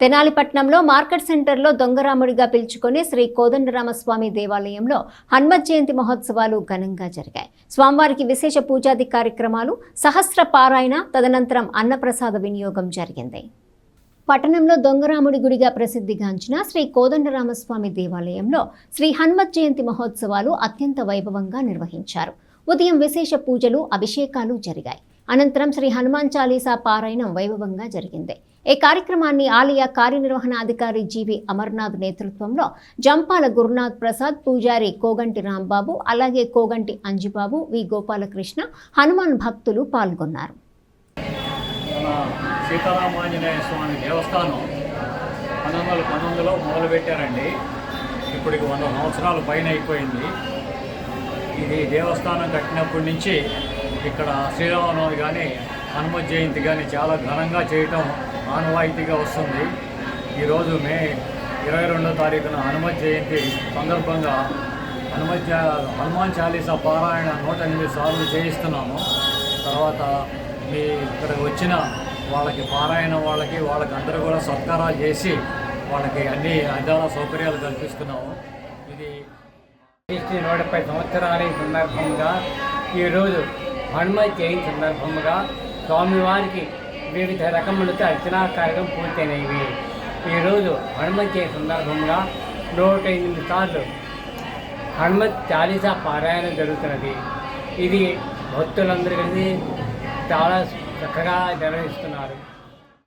తెనాలిపట్నంలో market సెంటర్లో దొంగరాముడిగా పిలుచుకొని శ్రీ కోదండరామస్వామి దేవాలయంలో హనుమత్ జయంతి మహోత్సవాలు ఘనంగా జరిగాయి. స్వామివారికి విశేష పూజాది కార్యక్రమాలు సహస్ర పారాయణ తదనంతరం అన్నప్రసాద వినియోగం జరిగింది. పట్టణంలో దొంగరాముడి గుడిగా ప్రసిద్ధిగాంచిన శ్రీ కోదండరామస్వామి దేవాలయంలో శ్రీ హనుమత్ జయంతి మహోత్సవాలు అత్యంత వైభవంగా నిర్వహించారు. ఉదయం విశేష పూజలు అభిషేకాలు జరిగాయి. అనంతరం శ్రీ హనుమాన్ చాలీసా పారాయణం వైభవంగా జరిగింది. ఈ కార్యక్రమాన్ని ఆలయ కార్యనిర్వహణాధికారి జీవి అమర్నాథ్ నేతృత్వంలో జంపాల గురునాథ్ ప్రసాద్ పూజారి కోగంటి రాంబాబు అలాగే కోగంటి అంజిబాబు వి గోపాలకృష్ణ హనుమాన్ భక్తులు పాల్గొన్నారు. సీతారామాంజనేయ స్వామి దేవస్థానం పంతొమ్మిది వందల పంతొమ్మిదిలో మొదలుపెట్టారండి. ఇప్పటికి వంద సంవత్సరాల పైన అయిపోయింది. ఇది దేవస్థానం కట్టినప్పటి నుంచి ఇక్కడ శ్రీరామనవమి కానీ హనుమ జయంతి కానీ చాలా ఘనంగా చేయటం ఆనవాయితీగా వస్తుంది. ఈరోజు మే ఇరవై రెండో తారీఖున హనుమ జయంతి సందర్భంగా హనుమ హనుమాన్ చాలీసా పారాయణ నూట ఎనిమిది సార్లు చేయిస్తున్నాము. తర్వాత మీ ఇక్కడ వచ్చిన వాళ్ళకి పారాయణ వాళ్ళకి వాళ్ళకి అందరూ కూడా సత్కారాలు చేసి వాళ్ళకి అన్ని అద్దాల సౌకర్యాలు కల్పిస్తున్నాము. ఇది క్రీస్తు నూట పది సంవత్సరాల సందర్భంగా ఈరోజు హనుమ జయంతి సందర్భంగా స్వామివారికి వివిధ రకములతో అర్చనా కార్యక్రమం పూర్తయినవి. ఈరోజు హనుమతి సందర్భంగా నూట ఎనిమిది సార్లు హనుమత్ చాలీసా పారాయణ జరుగుతున్నది. ఇది భక్తులందరూ కలిసి చాలా చక్కగా నిర్వహిస్తున్నారు.